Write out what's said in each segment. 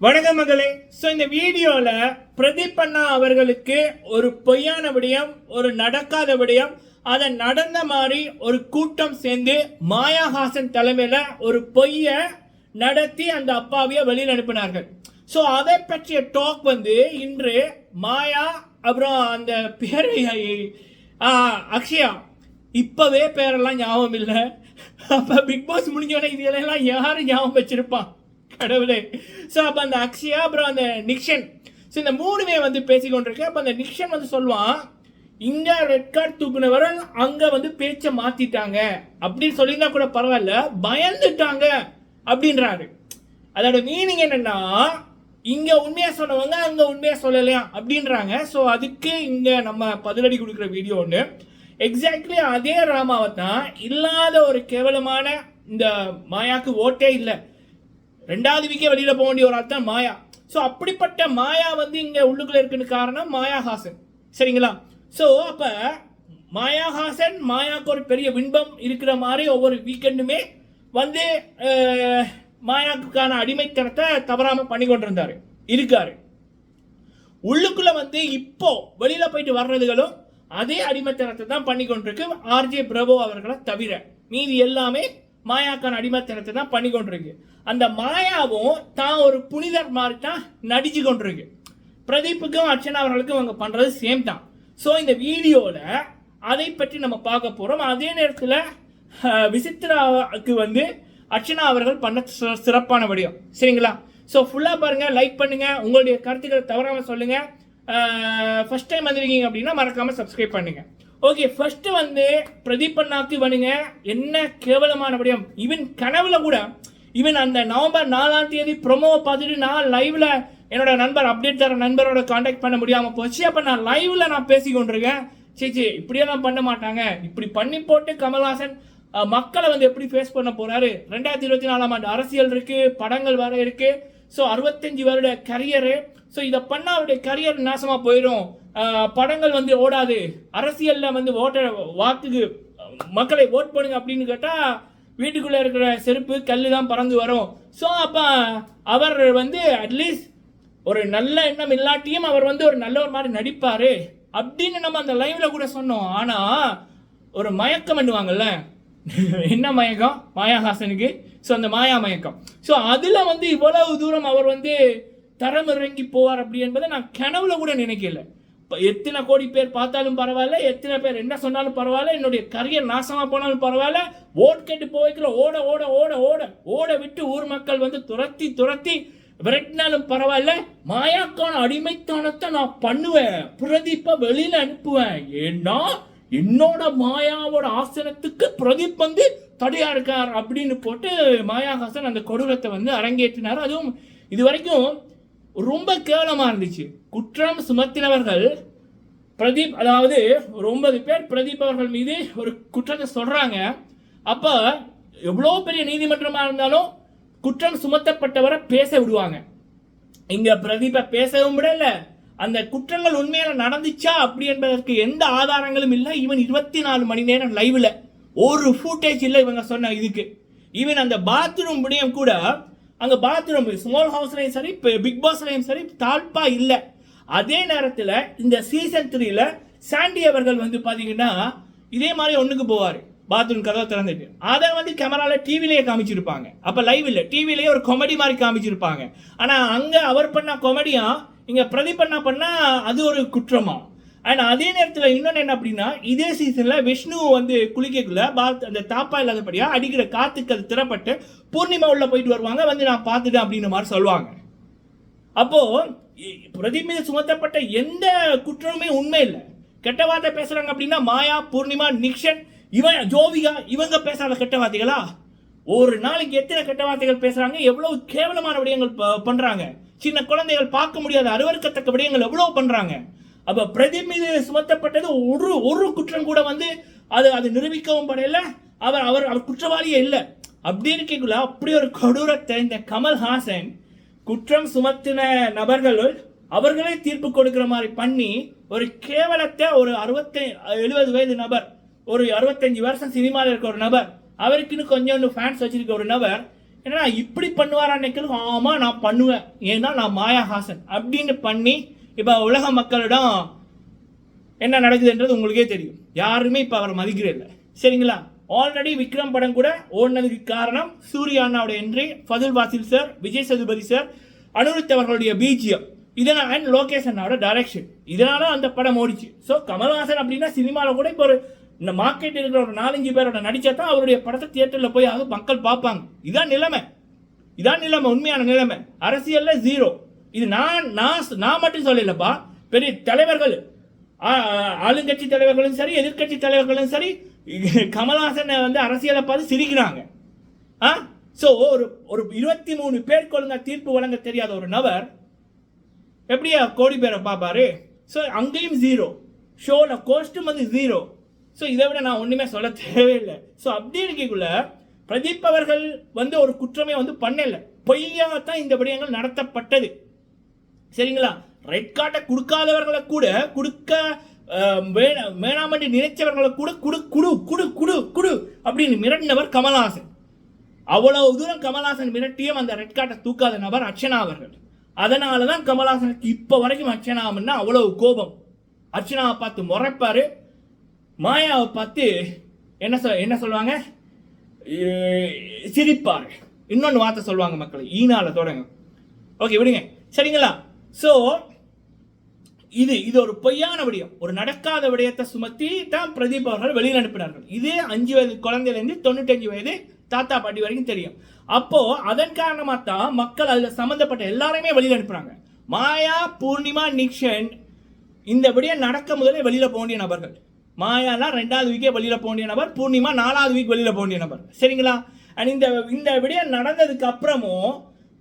வணக்கம் மகளே. ஸோ இந்த வீடியோவில் பிரதீப் அண்ணா அவர்களுக்கு ஒரு பொய்யான விடயம் ஒரு நடக்காத விடயம் அதை நடந்த மாதிரி ஒரு கூட்டம் சேர்ந்து மாயாஹாசன் தலைமையில் ஒரு பொய்யை நடத்தி அந்த அப்பாவியை வெளியில் அனுப்பினார்கள். ஸோ அதை பற்றிய டாக் வந்து இன்று மாயா அப்புறம் அந்த பேரை அக்ஷயா இப்போவே பேரெல்லாம் ஞாபகம் இல்லை. அப்போ பிக் பாஸ் முடிஞ்சோடனே இதெல்லாம் யாரும் ஞாபகம் வச்சிருப்பான் கடவுளே. ஸோ அப்போ அந்த அக்ஷயா அப்புறம் அந்த நிக்ஷன். ஸோ இந்த மூணுமே வந்து பேசிக்கொண்டிருக்கு அப்போ அந்த நிக்ஷன் வந்து சொல்லுவான் இங்கே ரெட் கார்டு தூக்குனவர்கள் அங்கே வந்து பேச்சை மாற்றிட்டாங்க அப்படின்னு சொல்லியிருந்தா கூட பரவாயில்ல பயந்துட்டாங்க. அப்படின்றாரு. அதோட மீனிங் என்னென்னா இங்கே உண்மையாக சொன்னவங்க அங்கே உண்மையாக சொல்லலையா? அப்படின்றாங்க. ஸோ அதுக்கு இங்கே நம்ம பதிலடி கொடுக்குற வீடியோ ஒன்று எக்ஸாக்ட்லி அதே ராமாவை தான் இல்லாத ஒரு கேவலமான இந்த மாயாக்கு ஓட்டே இல்லை. ரெண்டாவது வீக்கே வெளியில் போக வேண்டிய ஒரு ஆள் தான் மாயா. ஸோ அப்படிப்பட்ட மாயா வந்து இங்கே உள்ளுக்குள்ள இருக்குன்னு காரணம் மாயாஹாசன் சரிங்களா? ஸோ அப்போ மாயாஹாசன் மாயாக்கு ஒரு பெரிய பின்பம் இருக்கிற மாதிரி ஒவ்வொரு வீக்கெண்டுமே வந்து மாயாவுக்கான மாயாக்குக்கான அடிமைத்தனத்தை தவறாமல் பண்ணி கொண்டிருந்தார். இருக்காரு. உள்ளுக்குள்ள வந்து இப்போ வெளியில் போயிட்டு வர்றதுகளும் அதே அடிமைத்தனத்தை தான் பண்ணி கொண்டிருக்கு ஆர்ஜே பிரபு அவர்களை தவிர. மீதி எல்லாமே மாயாக்கான அடிமைத்தனத்தை தான் பண்ணி கொண்டிருக்கு. அந்த மாயாவும் தான் ஒரு புனிதர் மாதிரி தான் நடிச்சு கொண்டிருக்கு. பிரதீப்புக்கும் அர்ச்சனா அவர்களுக்கும் அவங்க பண்ணுறது சேம் தான். ஸோ இந்த வீடியோவில் அதை பற்றி நம்ம பார்க்க போகிறோம் அதே நேரத்தில் விசித்ராவுக்கு வந்து அர்ச்சனா அவர்கள் பண்ண சிறப்பான வடிவம். சரிங்களா? ஸோ ஃபுல்லாக பாருங்கள் லைக் பண்ணுங்கள் உங்களுடைய கருத்துக்களை தவறாமல் சொல்லுங்கள் ஃபஸ்ட் டைம் வந்திருக்கீங்க அப்படின்னா மறக்காமல் சப்ஸ்கிரைப் பண்ணுங்கள் ஓகே ஃபர்ஸ்ட் வந்து பிரதீப் அண்ணாக்கு என்ன கேவலமான விடயம். ஈவன் கனவுல கூட ஈவன் அந்த நவம்பர் நாலாம் தேதி ப்ரொமோவை பார்த்துட்டு நான் லைவ்ல என்னோட நண்பர் அப்டேட் தர நண்பரோட காண்டாக்ட் பண்ண முடியாமல் போச்சு. அப்போ நான் லைவ்ல நான் பேசி கொண்டிருக்கேன். சரி சரி இப்படியெல்லாம் பண்ண மாட்டாங்க. இப்படி பண்ணி போட்டு கமல்ஹாசன் மக்களை வந்து எப்படி ஃபேஸ் பண்ண போறாரு? ரெண்டாயிரத்தி இருபத்தி நாலாம் ஆண்டு அரசியல் இருக்கு படங்கள் வர இருக்கு. ஸோ அறுபத்தஞ்சு வருட கரியரு ஸோ இதை பண்ணால் அவருடைய கரியர் நாசமாக போயிடும் படங்கள் வந்து ஓடாது. அரசியலில் வந்து ஓட்ட வாக்குக்கு மக்களை ஓட் பண்ணுங்க அப்படின்னு கேட்டால் வீட்டுக்குள்ளே இருக்கிற செருப்பு கல் தான் பறந்து வரும். ஸோ அப்போ அவர் வந்து அட்லீஸ்ட் ஒரு நல்ல எண்ணம் இல்லாட்டியும் அவர் வந்து ஒரு நல்ல ஒரு மாதிரி நடிப்பார். அப்படின்னு நம்ம அந்த லைவ்ல கூட சொன்னோம். ஆனால் ஒரு மயக்கம் பண்ணுவாங்கல்ல என்ன மயக்கம்? மாயாஹாசனுக்கு. ஸோ அந்த மாயா மயக்கம் ஸோ அதில் வந்து இவ்வளவு தூரம் அவர் வந்து தரம் இறங்கி போவார் அப்படி என்பதை நான் கனவுல கூட நினைக்கல. இப்போ எத்தனை கோடி பேர் பார்த்தாலும் பரவாயில்ல எத்தனை பேர் என்ன சொன்னாலும் பரவாயில்ல என்னுடைய கரியர் நாசமாக போனாலும் பரவாயில்ல ஓட் கேட்டு போய்க்கிற ஓட ஓட ஓட ஓட ஓட விட்டு ஊர் மக்கள் வந்து துரத்தி துரத்தி விரட்டினாலும் பரவாயில்ல மாயாக்கான அடிமைத்தனத்தை நான் பண்ணுவேன் பிரதீப்பை வெளியில் அனுப்புவேன். ஏன்னா என்னோட மாயாவோட ஆசனத்துக்கு பிரதீப் வந்து தடையா இருக்கார் அப்படின்னு போட்டு மாயாஹாசன் அந்த கொடூரத்தை வந்து அரங்கேற்றினார். அதுவும் இது வரைக்கும் ரொம்ப கேவலமாக இருந்துச்சு. குற்றம் சுமத்தினவர்கள் பிரதீப் அதாவது ஒரு ஒன்பது பேர் பிரதீப் அவர்கள் மீது ஒரு குற்றத்தை சொல்கிறாங்க அப்போ எவ்வளோ பெரிய நீதிமன்றமாக இருந்தாலும் குற்றம் சுமத்தப்பட்டவரை பேச விடுவாங்க. இங்கே பிரதீப்பை பேசவும் விடல. அந்த குற்றங்கள் உண்மையில நடந்துச்சா அப்படி என்பதற்கு எந்த ஆதாரங்களும் இல்லை. இவன் இருபத்தி நாலு மணி நேரம் லைவில் ஒரு ஃபூட்டேஜ் இல்லை இவங்க சொன்ன இதுக்கு. ஈவன் அந்த பாத்ரூம் விடயம் கூட அங்கே பாத்ரூம் ஸ்மால் ஹவுஸ்லையும் சரி பிக் பாஸ்லையும் சரி தாழ்பா இல்லை. அதே நேரத்தில் இந்த சீசன் த்ரீல சாண்டி அவர்கள் வந்து பார்த்தீங்கன்னா இதே மாதிரி ஒன்றுக்கு போவார். பாத்ரூம் கதவை திறந்துட்டு. அதை வந்து கேமராவில் டிவிலேயே காமிச்சிருப்பாங்க. அப்போ லைவ் இல்லை. டிவிலேயே ஒரு காமெடி மாதிரி காமிச்சிருப்பாங்க. ஆனால் அங்கே அவர் பண்ண காமெடியா இங்கே பிரதீப் பண்ணால் பண்ணால் அது ஒரு குற்றமாக அண்ட் அதே நேரத்தில் இன்னொன்று என்ன அப்படின்னா இதே சீசனில் விஷ்ணு வந்து குளிக்கக்குள்ள பாத் அந்த தாப்பா இல்லாதபடியாக அடிக்கிற காத்துக்கள் அது திறப்பட்டு பூர்ணிமா உள்ள போயிட்டு வருவாங்க வந்து நான் பார்த்துட்டேன் அப்படின்ற மாதிரி சொல்லுவாங்க. அப்போது இ- பிரதீப் மீது சுமத்தப்பட்ட எந்த குற்றமுமே உண்மை இல்லை. கெட்ட வார்த்தை பேசுகிறாங்க அப்படின்னா மாயா பூர்ணிமா நிக்ஷன் இவன் ஜோவிகா இவங்க பேசாத கெட்ட வார்த்தைகளா? ஒரு நாளைக்கு எத்தனை கெட்ட வார்த்தைகள் பேசுகிறாங்க எவ்வளோ கேவலமான விடயங்கள் பண்ணுறாங்க சின்ன குழந்தைகள் பார்க்க முடியாத அருவருக்கத்தக்க விடயங்கள் எவ்வளோ பண்ணுறாங்க அப்ப பிரதி மீது சுமத்தப்பட்டது ஒரு ஒரு குற்றம் கூட வந்து அது அது நிரூபிக்கவும் படையில. அவர் அவர் அவர் குற்றவாளியே இல்லை. அப்படி இருக்கக்குள்ள அப்படி ஒரு கொடூரத்தை இந்த கமல்ஹாசன் குற்றம் சுமத்தின நபர்களுள் அவர்களே தீர்ப்பு கொடுக்கிற மாதிரி பண்ணி ஒரு கேவலத்தை ஒரு அறுபத்தி எழுபது வயது நபர் ஒரு அறுபத்தஞ்சு வருஷம் சினிமாவில் இருக்க ஒரு நபர் அவருக்குன்னு கொஞ்சோண்டு ஃபேன்ஸ் வச்சிருக்க ஒரு நபர் என்னன்னா இப்படி பண்ணுவாரான்னு நினைக்கிறது ஆமாம் நான் பண்ணுவேன். ஏன்னா நான் மாயாஹாசன். அப்படின்னு பண்ணி இப்போ உலக மக்களிடம் என்ன நடக்குதுன்றது உங்களுக்கே தெரியும். யாருமே இப்போ அவரை மதிக்கிறே இல்லை. சரிங்களா? ஆல்ரெடி விக்ரம் படம் கூட ஓடினதுக்கு காரணம் சூர்யா அண்ணாவோட entry Fahadh Faasil sir Vijay Sethupathi sir Anirudh அவர்களுடைய பிஜிஎம் இதனால் அண்ட் லோகேஷ் அண்ணாவோட டைரக்ஷன் இதனால அந்த படம் ஓடிச்சு. ஸோ கமல்ஹாசன் அப்படின்னா சினிமாவில் கூட இப்போ ஒரு இந்த மார்க்கெட் இருக்கிற ஒரு நாலஞ்சு பேரோட நடிச்சா தான் அவருடைய படத்தை தியேட்டரில் போய் ஆக மக்கள் பார்ப்பாங்க. இதான் நிலைமை. இதான் நிலைமை உண்மையான நிலைமை. அரசியலில் ஜீரோ இது நான் நான் நான் மட்டும் சொல்லலப்பா. பெரிய தலைவர்கள் ஆளுங்கட்சி தலைவர்களும் சரி எதிர்க்கட்சி தலைவர்களும் சரி கமல்ஹாசனை வந்து அரசியலை பார்த்து சிரிக்கிறாங்க. ஆ? ஸோ ஒரு ஒரு இருபத்தி மூணு பேர் ஒழுங்கா தீர்ப்பு வழங்க தெரியாத ஒரு நபர் எப்படியா கோடி பேரை பார்ப்பாரு? ஸோ அங்கேயும் ஜீரோ ஷோவில் கோஸ்ட்டும் வந்து ஜீரோ ஸோ இதை விட நான் ஒன்றுமே சொல்ல தேவையில்லை. ஸோ அப்படி இருக்கக்குள்ள பிரதீப் அவர்கள் வந்து ஒரு குற்றமே வந்து பண்ணலை. பொய்யாக தான் இந்த விடயங்கள் நடத்தப்பட்டது. சரிங்களா? ரெட் கார்டை கொடுக்காதவர்களை கூட கொடுக்க வேணாம் என்று நினைச்சவர்களை கூட குடு குடு குடு குடு குடு அப்படின்னு மிரட்டினவர் கமல்ஹாசன். அவ்வளவு தூரம் கமல்ஹாசன் மிரட்டியும் அந்த ரெட் கார்டை தூக்காத நபர் அர்ச்சனா அவர்கள். அதனால தான் கமல்ஹாசனுக்கு இப்போ வரைக்கும் அர்ச்சனாமன்னா அவ்வளவு கோபம். அர்ச்சனாவை பார்த்து முறைப்பாரு. மாயாவை பார்த்து என்ன சொல் என்ன சொல்லுவாங்க? சிரிப்பார். இன்னொன்று வார்த்தை சொல்லுவாங்க மக்கள் ஈனால தொடங்க. ஓகே விடுங்க. சரிங்களா? ஸோ இது இது ஒரு பொய்யான விடயம். ஒரு நடக்காத விடயத்தை சுமத்தி தான் பிரதீப் அவர்கள் வெளியில் அனுப்பினார்கள். இது அஞ்சு வயது குழந்தையிலேருந்து தொண்ணூத்தஞ்சு வயது தாத்தா பாட்டி வரைக்கும் தெரியும். அப்போ அதன் காரணமாக தான் மக்கள் அதில் சம்மந்தப்பட்ட எல்லாரையுமே வெளியில் அனுப்புகிறாங்க மாயா பூர்ணிமா நிக்ஷன் இந்த விடயம் நடக்க முதலே வெளியில் போக வேண்டிய நபர்கள். மாயாலாம் ரெண்டாவது வீக்கே வெளியில் போக வேண்டிய நபர் பூர்ணிமா நாலாவது வீக் வெளியில் போக வேண்டிய நபர். சரிங்களா? அண்ட் இந்த இந்த விடயம் நடந்ததுக்கு அப்புறமும்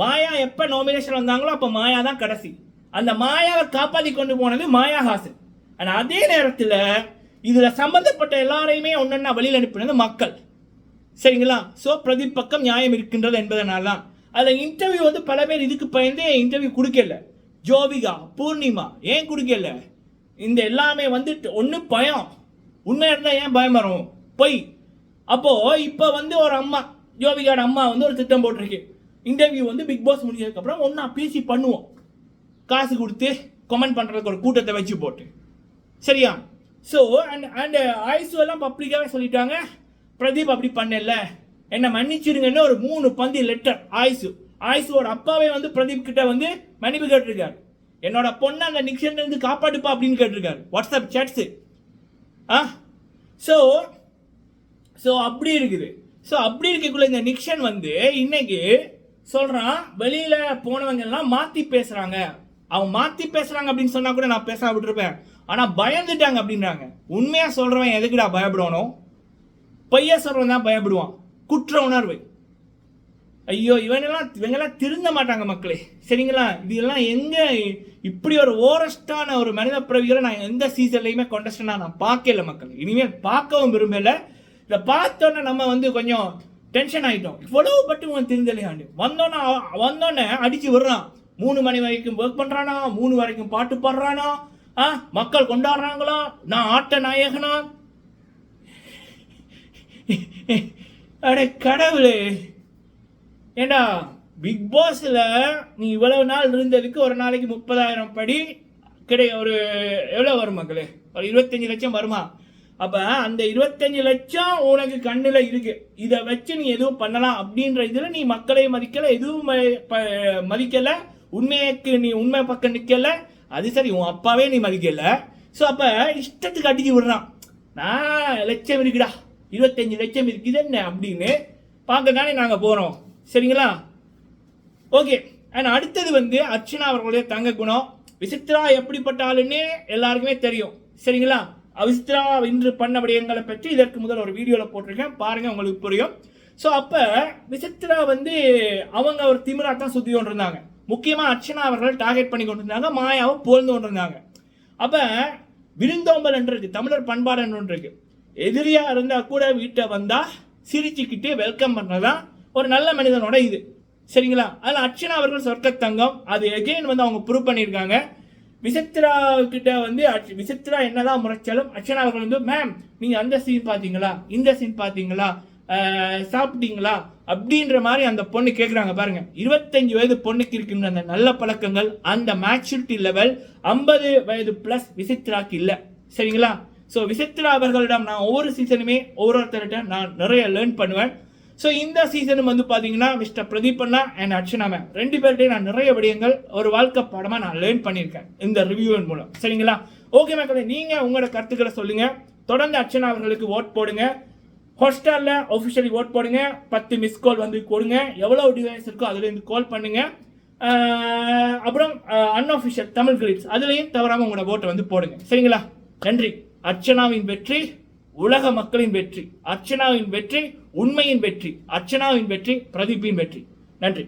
மாயா எப்ப நாமினேஷன் வந்தாங்களோ அப்ப மாயா தான் கடைசி. அந்த மாயாவை காப்பாத்தி கொண்டு போனது மாயா ஹாசன் ஆனா அதே நேரத்தில் இதுல சம்பந்தப்பட்ட எல்லாரையுமே ஒன்னொன்னா வழியில் அனுப்பினது மக்கள். சரிங்களா? ஸோ பிரதீப் பக்கம் நியாயம் இருக்கின்றது என்பதனால தான் அதில் இன்டர்வியூ வந்து பல பேர் இதுக்கு பயந்து இன்டர்வியூ கொடுக்கல. ஜோபிகா பூர்ணிமா ஏன் கொடுக்கல? இந்த எல்லாமே வந்துட்டு ஒன்று பயம். உண்மையாக இருந்தால் ஏன் பயம் வரும்? பொய். அப்போது இப்போ வந்து ஒரு அம்மா ஜோபிகாட அம்மா வந்து ஒரு திட்டம் போட்டிருக்கு. இன்டர்வியூ வந்து பிக் பாஸ் முடிஞ்சதுக்கப்புறம் ஒன்றா பேசி பண்ணுவோம். காசு கொடுத்து கமெண்ட் பண்ணுறதுக்கு ஒரு கூட்டத்தை வச்சு போட்டு. சரியா? ஸோ அண்ட் அண்ட் ஆயுசு எல்லாம் பப்ளிக்காகவே சொல்லிட்டாங்க. பிரதீப் அப்படி பண்ணல. என்னை மன்னிச்சிருங்கன்னு ஒரு மூணு பந்தி லெட்டர் ஆயுசு ஆயுசுவோட அப்பாவே வந்து பிரதீப் கிட்ட வந்து மன்னிப்பு கேட்டிருக்காரு. என்னோட பொண்ணை அந்த நிக்ஷன் இருந்து காப்பாட்டுப்பா அப்படின்னு கேட்டிருக்காரு. வாட்ஸ்அப் சேட்ஸு ஆ? ஸோ ஸோ அப்படி இருக்குது. ஸோ அப்படி இருக்கக்குள்ள இந்த நிக்ஷன் வந்து இன்னைக்கு சொல்கிறான் வெளியில் போனவங்க எல்லாம் பேசுகிறாங்க அவன் மாற்றி பேசுகிறாங்க அப்படின்னு சொன்னால் கூட நான் பேச விட்டுருப்பேன். ஆனால் பயந்துட்டாங்க அப்படின்றாங்க. உண்மையாக சொல்கிறவன் எதுக்குடா பயப்படுவானோ? பைய சொல்கிறவன் தான் பயப்படுவான். குற்ற உணர்வு. ஐயோ இவனெல்லாம் இவங்கெல்லாம் திருந்த மாட்டாங்க மக்களே. சரிங்களா? இதெல்லாம் எங்கே இப்படி ஒரு ஓரஸ்டான ஒரு மனித பிறவிகளை நான் எந்த சீசன்லையுமே கொண்டஸ்டனா நான் பார்க்கல மக்கள். இனிமேல் பார்க்கவும் விரும்பலை. இதை பார்த்தோன்னே நம்ம வந்து கொஞ்சம் டென்ஷன் ஆகிட்டோம் இவ்வளவு பட்டு உன் திருந்தலையாண்டு. வந்தோன்னே வந்தோன்னே அடிச்சு விடுறான் மூணு மணி வரைக்கும் ஒர்க் பண்ணுறானா மூணு வரைக்கும் பாட்டு பாடுறானா? ஆ? மக்கள் கொண்டாடுறாங்களா? நான் ஆட்ட நாயகனா? அட கடவுளே. ஏண்டா பிக் பாஸில் நீ இவ்வளவு நாள் இருந்ததுக்கு ஒரு நாளைக்கு முப்பதாயிரம் படி கிடை ஒரு எவ்வளோ வரும் மக்களே? ஒரு இருபத்தஞ்சு லட்சம் வருமா? அப்ப அந்த இருபத்தஞ்சு லட்சம் உனக்கு கண்ணுல இருக்கு. இதை வச்சு நீ எதுவும் பண்ணலாம் அப்படின்ற இதுல நீ மக்களை மதிக்கல எதுவும் ம- மதிக்கல. உண்மைக்கு நீ உண்மை பக்கம் நிக்கல. அது சரி உன் அப்பாவே நீ மதிக்கல. ஸோ அப்ப இஷ்டத்துக்கு அடிச்சு விடுறான். நான் லட்சம் இருக்குடா. இருபத்தஞ்சு லட்சம் இருக்குது என்ன அப்படின்னு பார்க்க தானே நாங்கள் போகிறோம் சரிங்களா? ஓகே அண்ட் அடுத்தது வந்து அர்ச்சனா அவர்களுடைய தங்க குணம். விசித்ரா எப்படிப்பட்ட ஆளுன்னு எல்லாருக்குமே தெரியும். சரிங்களா? அவிஸ்திரா இன்று பண்ண விடயங்களை பற்றி இதற்கு முதல் ஒரு வீடியோவில் போட்டிருக்கேன். பாருங்க உங்களுக்கு புரியும். ஸோ அப்போ விசித்ரா வந்து அவங்க ஒரு திமிரா தான் சுற்றி கொண்டிருந்தாங்க. முக்கியமாக அர்ச்சனா அவர்கள் டார்கெட் பண்ணி கொண்டிருந்தாங்க மாயாவை புகழ்ந்து கொண்டிருந்தாங்க. அப்போ விருந்தோம்பல் என்று இருக்குது தமிழர் பண்பாடு என்று இருக்குது இருக்கு. இருந்தால் கூட வீட்டை வந்தால் சிரிச்சுக்கிட்டு வெல்கம் பண்றதுதான் ஒரு நல்ல மனிதனோட இது. சரிங்களா? அதில் அர்ச்சனா அவர்கள் சொர்க்க தங்கம் அது எகெயின் வந்து அவங்க ப்ரூவ் பண்ணியிருக்காங்க. விசித்ரா கிட்ட வந்து அர்ச்ச- விசித்ரா என்னதான் முறைச்சாலும் அர்ச்சனா அவர்கள் வந்து மேம் நீங்க அந்த சீன் பாத்தீங்களா இந்த சீன் பாத்தீங்களா சாப்பிட்டீங்களா? அப்படின்ற மாதிரி அந்த பொண்ணு கேட்குறாங்க பாருங்க. இருபத்தஞ்சு வயது பொண்ணுக்கு இருக்கின்ற அந்த நல்ல பழக்கங்கள் அந்த மேச்சூரிட்டி லெவல் ஐம்பது வயது ப்ளஸ் விசித்ராக்கு இல்லை. சரிங்களா? ஸோ விசித்ரா அவர்களிடம் நான் ஒவ்வொரு சீசனுமே ஒவ்வொருத்தர்கிட்ட நான் நிறைய லேர்ன் பண்ணுவேன். ஸோ இந்த சீசனும் வந்து பார்த்தீங்கன்னா மிஸ்டர் பிரதீப் அண்ணா அண்ட் அர்ச்சனா மேம் ரெண்டு பேர்கிட்டையும் நான் நிறைய விடயங்கள் ஒரு வாழ்க்கை பாடமாக நான் லேர்ன் பண்ணியிருக்கேன் இந்த ரிவ்யூவின் மூலம். சரிங்களா? ஓகே மக்களே நீங்கள் உங்களோட கருத்துக்களை சொல்லுங்கள் தொடர்ந்து அர்ச்சனா அவர்களுக்கு ஓட் போடுங்க. ஹாட்ஸ்டாரில் ஒஃபிஷியலி ஓட் போடுங்க. பத்து மிஸ் கால் வந்து கொடுங்க. எவ்வளோ டிவைஸ் இருக்கோ அதுலேருந்து கால் பண்ணுங்க. அப்புறம் அன்அஃபிஷியல் தமிழ் கிரிட்ஸ் அதுலேயும் தவறாமல் உங்களோட ஓட்டை வந்து போடுங்க. சரிங்களா? நன்றி. அர்ச்சனாவின் வெற்றி உலக மக்களின் வெற்றி. அர்ச்சனாவின் வெற்றி உண்மையின் வெற்றி அர்ச்சனாவின் வெற்றி பிரதீப்பின் வெற்றி. நன்றி.